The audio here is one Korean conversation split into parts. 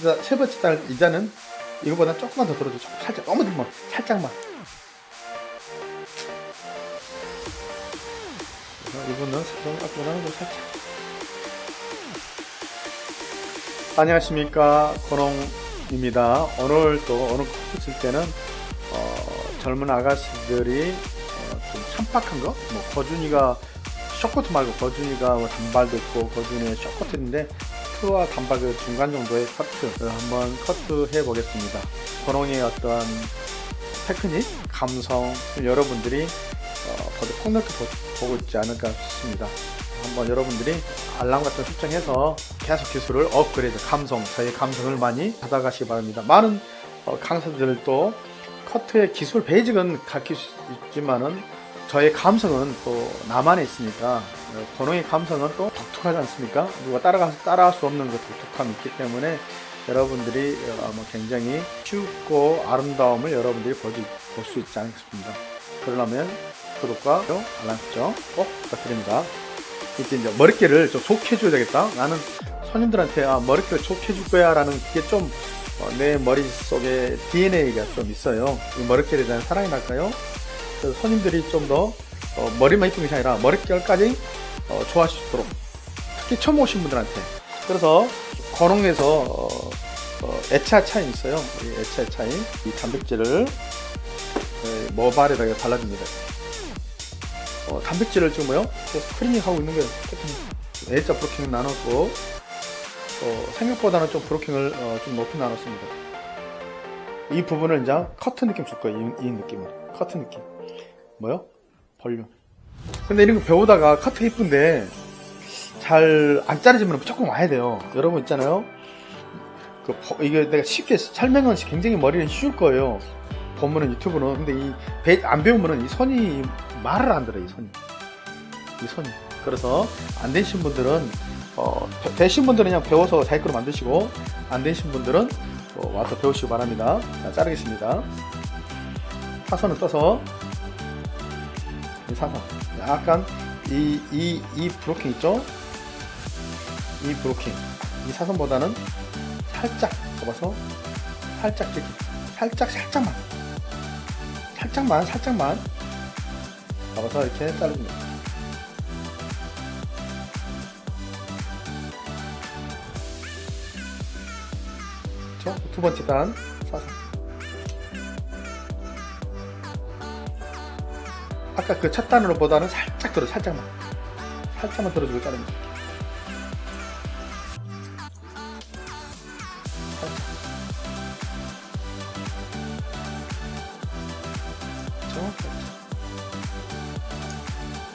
번째, 세 번째 달 이자는 이거보다 조금만 더 들어줘. 조금 살짝, 너무 들면 살짝만. 그래서 이거는 사정 좀 살짝. 안녕하십니까. 고농입니다. 오늘 또 오늘 커피 칠 때는 어, 젊은 아가씨들이 어, 좀 참박한 거? 뭐 거준이가 쇼커트 말고 거준이가 뭐 단발도 있고 거준이의 쇼커트인데 커트와 그 중간 정도의 커트를 한번 커트 해 보겠습니다. 고농의 어떤 테크닉, 감성 여러분들이 어, 폭넓게 보- 보고 있지 않을까 싶습니다. 한번 여러분들이 알람 같은 거 설정해서 계속 기술을 업그레이드, 감성, 저희 감성을 많이 받아가시기 바랍니다. 많은 어, 강사들도 커트의 기술 베이직은 가르칠 수 있지만은 저의 감성은 또 나만에 있으니까 어, 권홍의 감성은 또 독특하지 않습니까? 누가 따라가서 따라할 수 없는 그 독특함이 있기 때문에 여러분들이 어, 뭐 굉장히 쉽고 아름다움을 여러분들이 볼 수 있지 싶습니다. 그러려면 구독과 알람 설정 꼭 부탁드립니다. 이렇게 이제 머릿결을 좀 좋게 해줘야 되겠다. 나는 손님들한테 아, 머릿결 좋게 해줄 거야 라는 게좀 내 머릿속에 DNA가 좀 있어요. 이 머릿결에 대한 사랑이 날까요? 그래서 손님들이 좀더 머리만 이쁜 것이 아니라 머릿결까지 어, 좋아하실 수 있도록 특히 처음 오신 분들한테 그래서 건홍에서 어, 어, 애차 차이 있어요. 이 애차 차이 이 단백질을 네, 모발에다가 발라줍니다. 어, 단백질을 지금 뭐요? 스크리닝 하고 있는 거예요. A자 브로킹 나눴고 어, 생각보다는 좀 브로킹을 어, 좀 높이 나눴습니다. 이 부분을 이제 커트 느낌 줄 거예요. 이, 이 느낌을 커트 느낌. 뭐요? 볼륨. 근데 이런 거 배우다가 커트 이쁜데 잘 안 자르지면 조금 와야 돼요. 여러분 있잖아요. 그 버- 이게 내가 쉽게 설명은 굉장히 머리는 쉬울 거예요. 보면은 유튜브는 근데 이 안 배우면은 이 손이 말을 안 들어 이 손이 이 손이 그래서 안 되신 분들은 어, 되- 되신 분들은 그냥 배워서 자기 거로 만드시고 안 되신 분들은 어, 와서 배우시기 바랍니다. 자, 자르겠습니다. 사선을 떠서 이 사선 약간 이 이 이 브로킹 있죠? 이 브로킹 이 사선보다는 살짝 접어서 살짝 찍기 살짝 살짝만 살짝만 살짝만 잡아서 이렇게 자르줍니다. 그렇죠? 두 번째 단 사선. 아까 그첫 단으로 보다는 살짝 들어 살짝만 살짝만 들어주고. 살짝.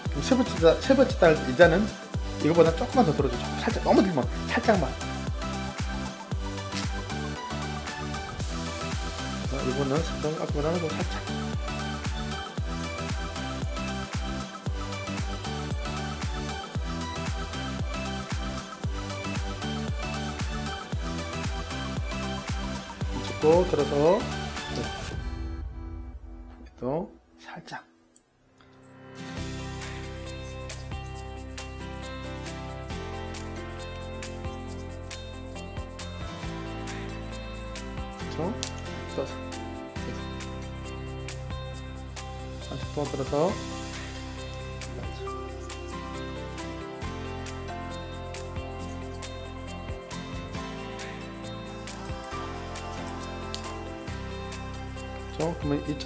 그럼 세 번째 달, 세 번째 달 이자는 이거보다 조금만 더 들어줘. 살짝 너무 들면 살짝만. 그래서 이거는 깎으면 좀 살짝. 짚고 들어서 네. 또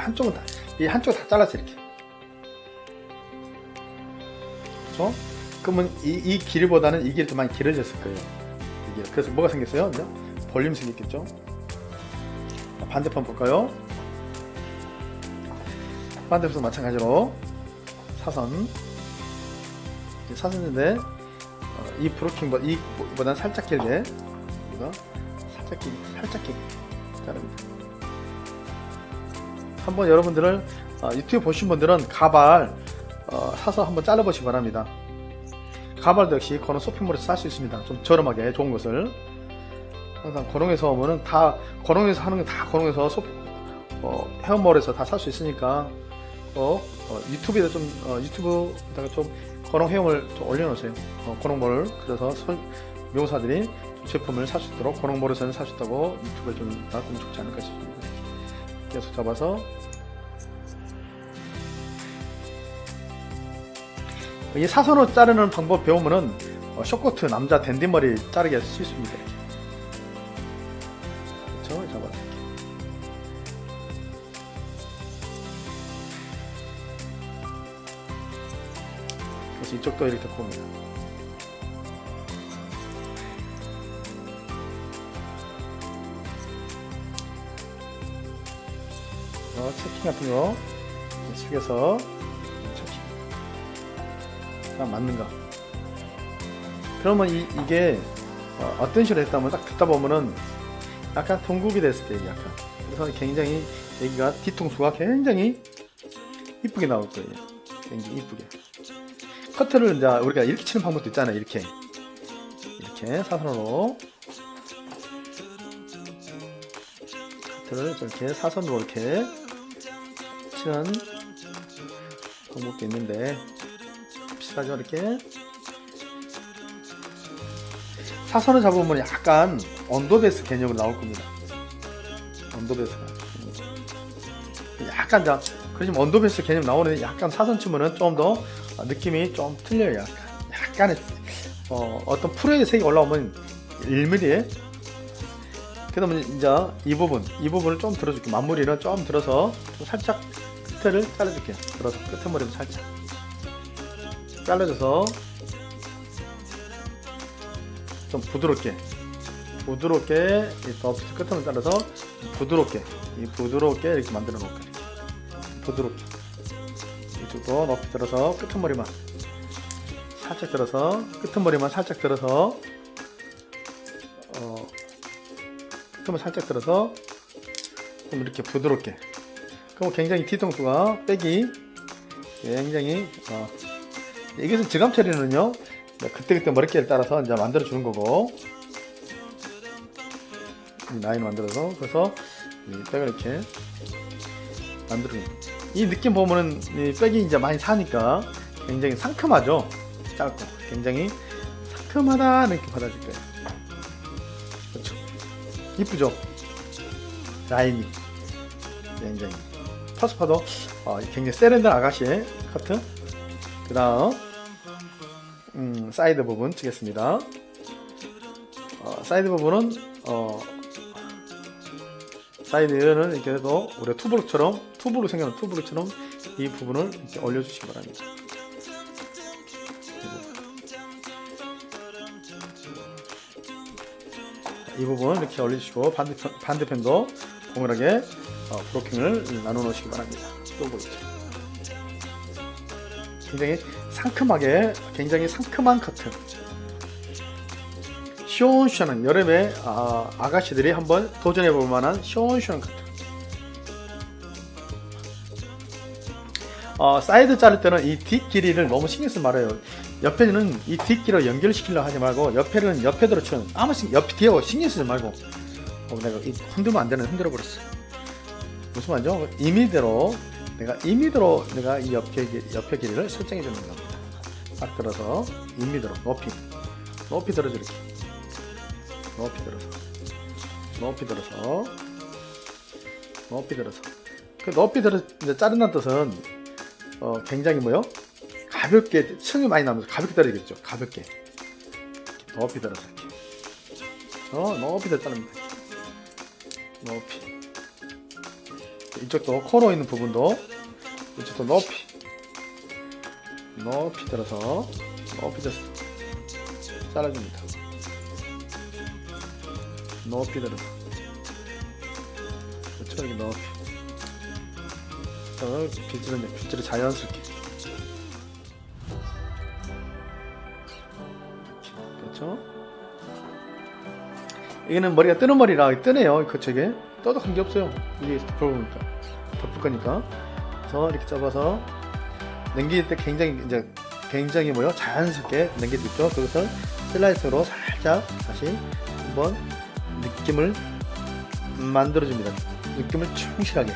한쪽은 다, 이 한쪽 다 잘라서 이렇게. 그렇죠? 그러면 이, 이 길보다는 이 길이 더 많이 길어졌을 거예요. 이 길. 그래서 뭐가 생겼어요? 이제 볼륨 생겼겠죠? 자, 반대편 볼까요? 반대편도 마찬가지로 사선 사선인데 어, 이 브로킹보다 이보다는 살짝 길게 이거 살짝 길게 살짝 길게 자릅니다. 한번 여러분들을 어, 유튜브 보신 분들은 가발 어, 사서 한번 잘라보시기 바랍니다. 가발도 역시 그런 쇼핑몰에서 살 수 있습니다. 좀 저렴하게 좋은 것을 항상 고롱에서 오면은 다 고롱에서 하는 게다 고롱에서 소, 어, 헤어몰에서 다 살 수 있으니까 꼭 어, 유튜브에다 좀 어, 유튜브에다가 좀 고롱 헤어몰 좀 올려놓으세요. 어, 고롱몰 그래서 설- 묘사들이 제품을 살 수 있도록 모르선을 살수 있다고 유튜브에 좀 놔두면 좋지 않을까 싶습니다. 계속 잡아서 이 사선으로 자르는 방법 배우면은 어, 쇼코트 남자 댄디머리 자르기 할수 있습니다. 그렇죠? 잡아서 이렇게. 그래서 이쪽도 이렇게 봅니다. 어, 체킹 같은 거 숙여서 체킹. 딱 맞는가. 그러면 이, 이게 어, 어떤 식으로 했다면 딱 듣다 보면은 약간 동국이 됐을 때 약간. 그래서 굉장히 여기가 뒤통수가 굉장히 이쁘게 나올 거예요. 굉장히 이쁘게. 커트를 이제 우리가 이렇게 치는 방법도 있잖아요. 이렇게. 이렇게 사선으로. 커트를 이렇게 사선으로 이렇게 치는 방법도 있는데 비슷하죠 이렇게? 사선을 잡으면 약간 언더베이스 개념으로 나올 겁니다. 언더베이스가. 약간 자 그러지만 언더베이스 개념 나오는데 약간 사선 치면은 좀 더 느낌이 좀 틀려요 약간. 약간의 어, 어떤 프로의 색이 올라오면 1mm에? 그러면 이제 이 부분 이 부분을 좀 들어줄게 마무리는 좀 들어서 좀 살짝 끝을 잘라줄게 들어서 끝에 머리를 살짝. 잘라줘서 좀 부드럽게 부드럽게 이더 끝을 잘라서 부드럽게 이 부드럽게 이렇게 만들어 놓을게 부드럽게. 이쪽도 높이 들어서 끝머리만 살짝 들어서 끝머리만 살짝 들어서 어, 끝머리 살짝 들어서 좀 이렇게 부드럽게 그럼 굉장히 뒤통수가 빼기. 굉장히 어, 이것은 지감 처리는요 그때그때 머릿결에 따라서 이제 만들어 주는 거고. 이 라인 만들어서 그래서 이 백을 이렇게 만들어 이 느낌 보면은 이 백이 이제 많이 사니까 굉장히 상큼하죠? 짧고 굉장히 상큼하다 느낌 받아줄 거예요. 그렇죠. 이쁘죠? 라인이. 굉장히 퍼스퍼도 어, 굉장히 세련된 아가씨의 커트 그 다음 음, 사이드 부분 치겠습니다. 어, 사이드 부분은 어, 사이드는 이렇게 해도 우리 투브룩처럼 투브룩 생겨난 투브룩처럼 이 부분을 이렇게 올려주시기 바랍니다. 이 부분 이렇게 올려주시고 반대편, 반대편도 동일하게 어, 브로킹을 나눠 놓으시기 바랍니다. 또 보이죠. 굉장히 상큼하게, 굉장히 상큼한 커트. 시원시원한 여름에 아, 아가씨들이 한번 도전해 볼 만한 시원시원한 커트. 어, 사이드 자를 때는 이 뒷 길이를 너무 신경 쓰지 말아요. 옆에는 이 뒷길을 연결시키려고 하지 말고 옆에는 옆에대로 치는 아무 신 옆 뒤에 신경 쓰지 말고 어, 내가 이 흔들면 안 되는 흔들어 버렸어. 말이죠? 임의대로 내가 임의대로 내가 이 옆에 길- 옆에 길이를 설정해 주는 겁니다. 딱 들어서 임의대로 높이 높이 들어줘 이렇게 높이 들어서 높이 들어서 높이 들어서 그 높이 들어 이제 자른다는 뜻은 어, 굉장히 뭐요? 가볍게 층이 많이 나면서 가볍게 떨어지겠죠. 가볍게 높이 들어서 이렇게 어 높이 들어 자릅니다. 높이 이쪽도 코너 있는 부분도 이쪽도 높이 높이 들어서 높이 들어서 잘라줍니다. 높이 들어서 이렇게 높이 어, 빗질은 빗질을 자연스럽게 이게는 머리가 뜨는 머리라 뜨네요 그쪽에. 떠도 관계없어요. 이게 덮어보니까. 덮을 거니까. 그래서 이렇게 접어서 넘길 때 굉장히 이제 굉장히 뭐요? 자연스럽게 넘겨주죠 그것을 슬라이스로 살짝 다시 한번 느낌을 만들어줍니다. 느낌을 충실하게.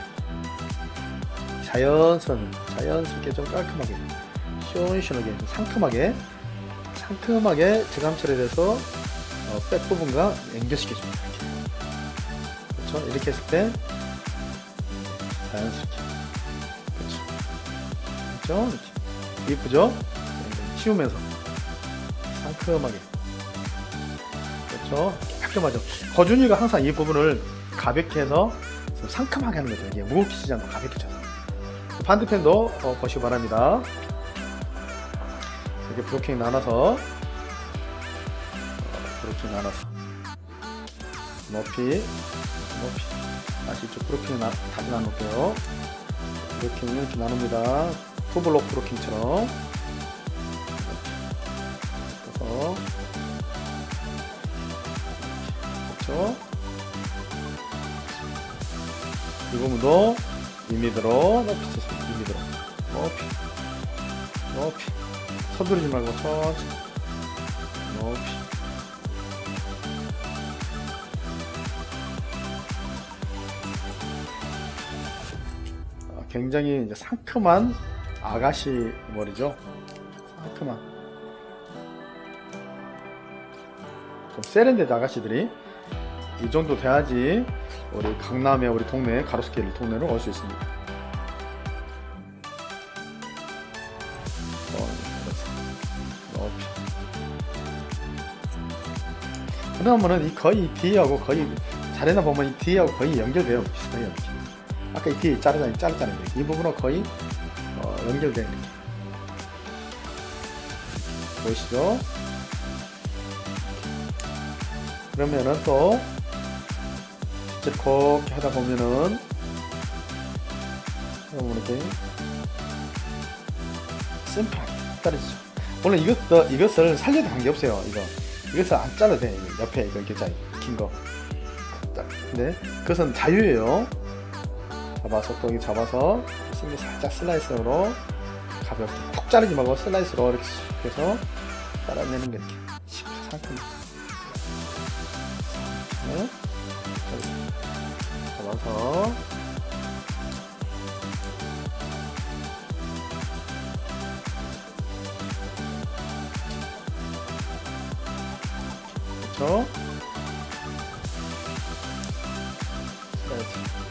자연스러운 자연스럽게 좀 깔끔하게 시원시원하게 좀 상큼하게 상큼하게 재감 처리돼서 어, 백 부분과 연결시켜줍니다. 그렇죠? 이렇게 했을 때 자연스럽게 그렇죠? 그렇죠? 이렇게 이쁘죠? 치우면서 상큼하게 그렇죠? 깔끔하죠? 거준이가 항상 이 부분을 가볍게 해서 좀 상큼하게 하는 거죠. 이게 무겁게 치지 않고 가볍게 쳐서 반대편도 어, 보시기 바랍니다. 이렇게 브로킹 나눠서 어, 브로킹 나눠서 높이 높이 다시 이쪽 브로킹 나, 다시 나눌게요. 브로킹을 이렇게 나눕니다. 투블록 브로킹처럼. 그래서 그렇죠. 이 부분도 2m로 높이 치겠습니다 2m로 높이 높이 서두르지 말고 천천히. 높이 굉장히 이제 상큼한 아가씨 머리죠. 상큼한. 좀 세련된 아가씨들이 이 정도 돼야지 우리 강남의 우리 동네 가로수길 동네로 올수 있습니다. 어, 높이. 그러면은 이 거의 뒤하고 거의 잘해나 보면 이 뒤하고 거의 연결돼요. 이렇게. 아까 이 뒤에 자르잖아요. 자르잖아요. 이 부분은 거의 어, 연결돼요. 이렇게. 보이시죠? 그러면은 또 그렇게 하다 보면은 이렇게 심플하게 자르죠. 물론 이것 이것을 살려도 관계 없어요. 이거 이것을 안 잘라도 돼. 옆에 이렇게 긴 거. 근데 그것은 자유예요. 잡아서 또 이렇게 잡아서 힘이 살짝 슬라이스로 가볍게 푹 자르지 말고 슬라이스로 이렇게 쓱 해서 잘라내는 게 이렇게 상큼. 네. 잡아서 그렇죠? 슬라이스.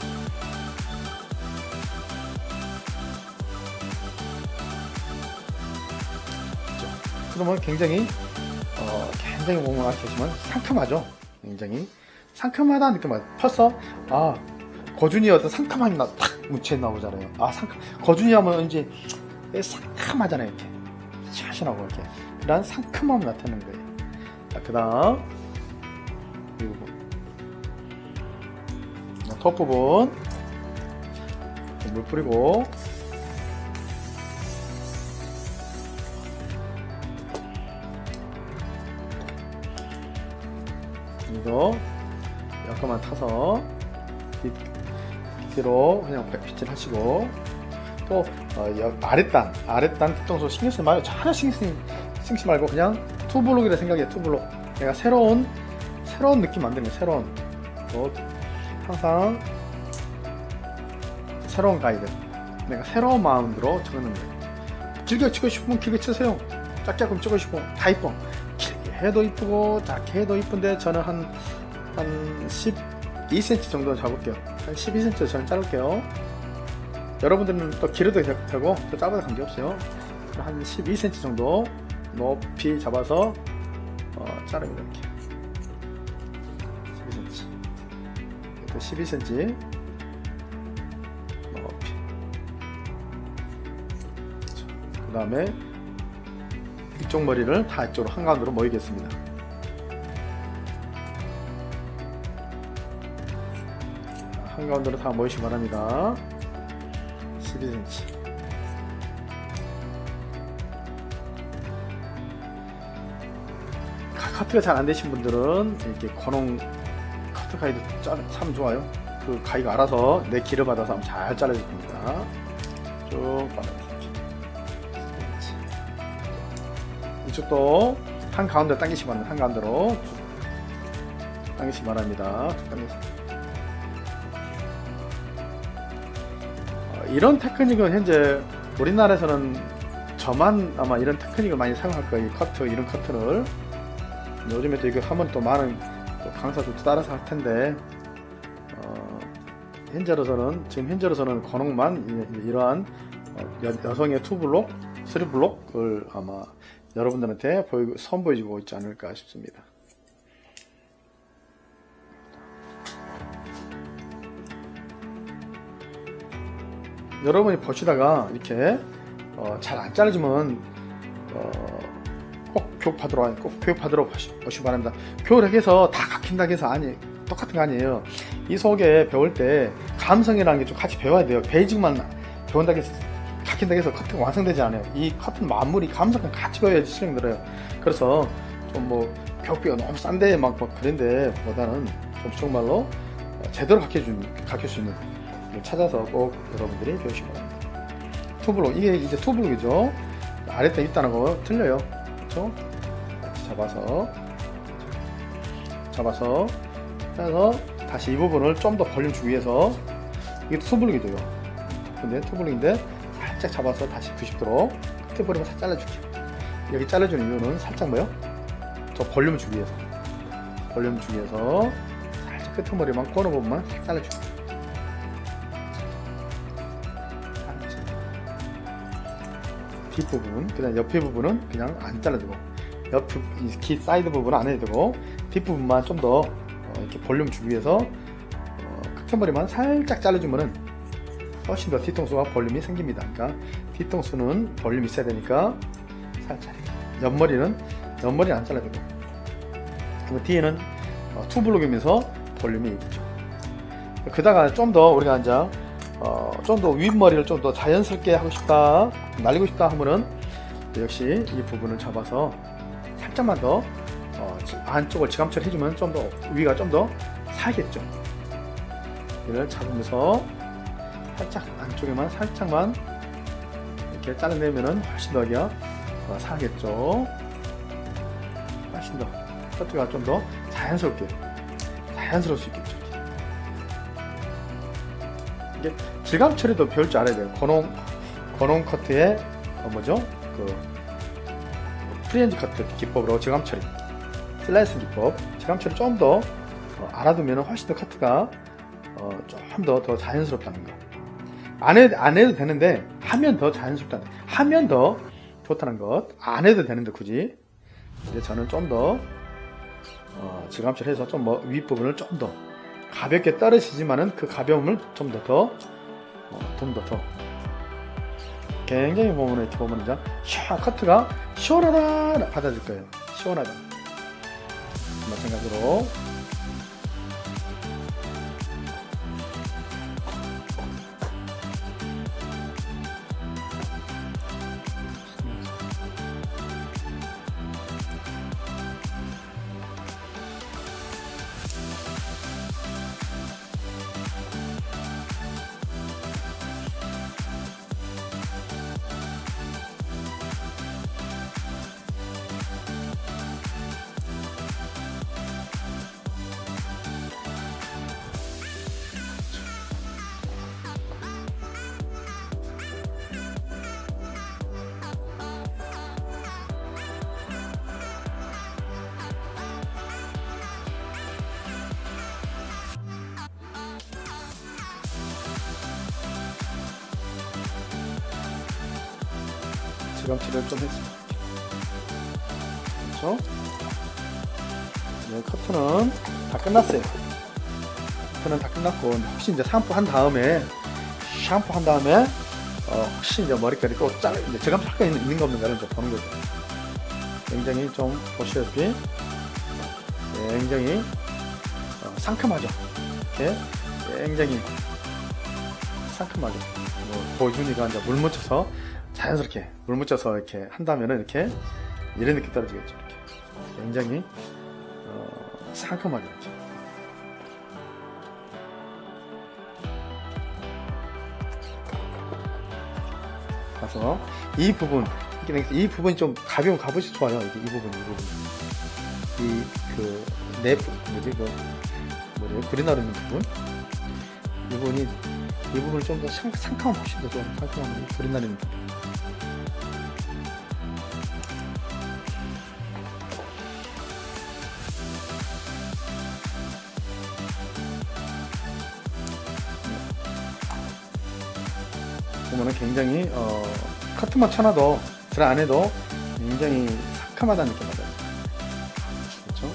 그러면 굉장히 어, 굉장히 몸을 아시지만 상큼하죠. 굉장히 상큼하다는 느낌 맞 벌써 아 거준이 어떤 상큼함이 나탁 묻혀 나오잖아요. 아 상큼 거준이 하면 이제 상큼하잖아요. 이렇게 샤신하고 이렇게 그런 상큼함 나타내는 거예요. 자 그다음 이 부분 자, 톱 부분 물 뿌리고 이거 약간만 타서 뒤, 뒤로 그냥 빗질 하시고 또 어, 여- 아랫단 아랫단 뒤통수 신경 쓰지 말고 전혀 신경 쓰지, 말고 그냥 투블록이라 생각해 투블록. 내가 새로운 새로운 느낌 만드는 거야 새로운. 뭐, 항상 새로운 가이드. 내가 새로운 마음으로 적는 거야 길게 치고 싶으면 길게 치세요. 짧게 하고 치고 싶으면 다 이뻐 해도 이쁘고 작게 해도 이쁜데 저는 한, 한 12cm 정도 잡을게요. 한 12cm 저는 자를게요. 여러분들은 또 길어도 되- 되고 또 짧아도 관계없어요. 한 12cm 정도 높이 잡아서 어, 자릅니다. 이렇게. 12cm. 또 12cm 높이. 그 다음에 이쪽 머리를 다 이쪽으로 한가운데로 모이겠습니다. 한가운데로 다 모이시기 바랍니다. 12cm. 커트가 잘 안 되신 분들은 이렇게 권홍 커트 가이드 짜- 참 좋아요. 그 가이가 알아서 내 길을 받아서 잘 잘라줄 겁니다. 쭉 빨아주세 이쪽도 한 가운데 당기시 바랍니다. 한 가운데로 쭉 당기시 바랍니다. 어, 이런 테크닉은 현재 우리나라에서는 저만 아마 이런 테크닉을 많이 사용할 거예요. 이 커트 이런 커트를 요즘에 또 이거 하면 또 많은 또 강사들도 따라서 할 텐데 어, 현재로서는 지금 현재로서는 건옥만 이- 이러한 어, 여, 여성의 투블록, 스리블록을 아마 여러분들한테 보이, 선보여주고 있지 않을까 싶습니다. 여러분이 보시다가 이렇게 어, 잘안 잘라지면 어, 꼭 교육받으러 와요. 꼭 교육받으러 보시기 바랍니다. 교육을 해서 다 각힌다 해서 아니 똑같은 거 아니에요. 이 속에 배울 때 감성이라는 게 좀 같이 배워야 돼요. 베이직만 배운다고 해서 각힌다고 해서 커트가 완성되지 않아요. 이 커튼 마무리 감성과 같이 배워야지 실력 늘어요. 그래서 좀뭐 교육비가 너무 싼데 막, 막 그런데 보다는 좀 정말로 어, 제대로 가르쳐준, 가르칠 수 있는 걸 찾아서 꼭 여러분들이 배우시기 바랍니다. 투블록 이게 이제 투블록이죠. 아랫에 있다는 거 틀려요. 그렇죠? 잡아서 잡아서 해서 다시 이 부분을 좀 더 벌림 주기 위해서 이게 투블록이 돼요. 근데 투블록인데 살짝 잡아서 다시 90도로 끝에 버리면 살짝 잘라줄게요. 여기 잘라주는 이유는 살짝 뭐요? 저 볼륨 주기 위해서 볼륨 주기 위해서 살짝 끄트머리만 코너 부분만 살짝 잘라줄게요. 뒷부분, 그다음 옆에 부분은 그냥 안 잘라주고 옆, 이키 사이드 부분은 안 해도 되고 뒷부분만 좀 더 이렇게 볼륨 주기 위해서 어, 끝머리만 살짝 잘라주면은 훨씬 더 뒤통수가 볼륨이 생깁니다. 그러니까 뒤통수는 볼륨이 있어야 되니까 살짝 옆머리는 옆머리는 안 잘라주고 그리고 뒤에는 어, 투블록이면서 볼륨이 있죠. 그다가 좀 더 우리가 이제 어, 좀 더 윗머리를 좀 더 자연스럽게 하고 싶다, 날리고 싶다 하면은 역시 이 부분을 잡아서 살짝만 더 어, 지- 안쪽을 지감처리 해주면 좀 더 위가 좀 더 살겠죠. 이를 잡으면서 살짝 안쪽에만 살짝만 이렇게 잘라내면은 훨씬 더 여기가 어, 살겠죠. 훨씬 더 커트가 좀 더 자연스럽게 자연스러울 수 있겠죠. 이게 질감 처리도 배울 줄 알아야 돼요. 건홍 건홍 커트의 어, 뭐죠? 그 프리엔지 커트 기법으로 질감 처리, 슬라이스 기법, 질감 처리 좀더 알아두면 훨씬 더 커트가 어, 좀더더 자연스럽다는 거. 안, 해, 안 해도 되는데 하면 더 자연스럽다는 하면 더 좋다는 것. 안 해도 되는데 굳이. 근데 저는 좀더 어, 질감 처리해서 좀 뭐 윗부분을 좀 더 가볍게 떨어지지만은 그 가벼움을 좀 더 더, 어, 좀더 더. 굉장히 보면 이렇게 보면 이제 시원 커트가 시원하다 받아줄 거예요. 시원하다. 마찬가지로 지감치를 좀 했습니다. 그렇죠? 네, 커트는 다 끝났어요. 커트는 다 끝났고 혹시 이제 샴푸 한 다음에 샴푸 한 다음에 어, 혹시 이제 머리카락이 또 잘라 이제 지감치 할거 있는, 있는 거 없는가를 좀 보는 거죠. 굉장히 좀 보시다시피 네, 굉장히 어, 상큼하죠. 이렇게 굉장히 상큼하게 뭐 보준이가 이제 물 묻혀서 자연스럽게 물 묻혀서 이렇게 한다면은 이렇게 이런 느낌 떨어지겠죠. 이렇게 굉장히 어, 상큼하게 이렇게. 가서 이 부분 이 부분이 좀 가벼운 갑옷이 좋아요. 이게 이 부분 이 부분 이그 네프 뭐지 그 뭐래요 그리나루 있는 부분 이 부분이 이 부분을 좀 더 상큼한 훨씬 더좀 상큼한 그린나루 있는 부분 커트만 쳐놔도 드라이 안 해도 굉장히 상큼하다는 느낌 받아요. 그렇죠?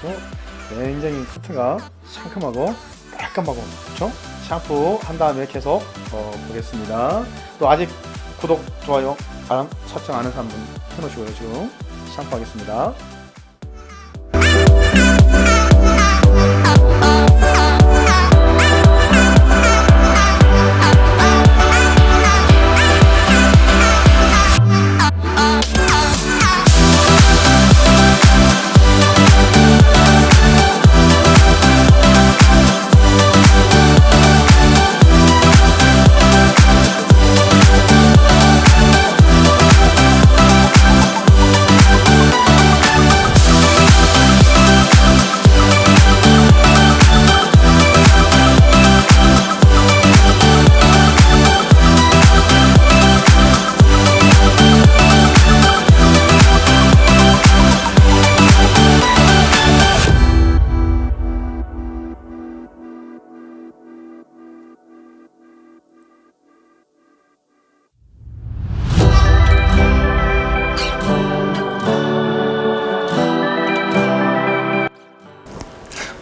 그렇죠? 굉장히 커트가 상큼하고 깔끔하고 그렇죠? 샴푸 한 다음에 계속 어, 보겠습니다. 또 아직 구독, 좋아요, 설정 안한 사람은 해놓으시고요. 지금 샴푸 하겠습니다.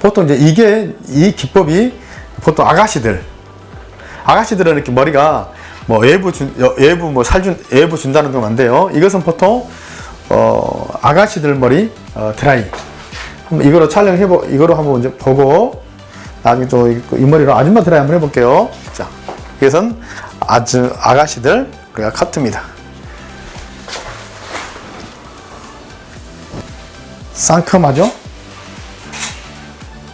보통 이제 이게 이 기법이 보통 아가씨들 아가씨들은 이렇게 머리가 뭐 외부 준 여- 외부 뭐 살준 외부 준다는 건안 돼요. 이것은 보통 어 아가씨들 머리 어, 드라이 한번 이거로 촬영해 보 이거로 한번 이제 보고 나중에 또 이 머리로 아줌마 드라이 한번 해볼게요. 자 이것은 아주 아가씨들 우리가 카트입니다. 상큼하죠?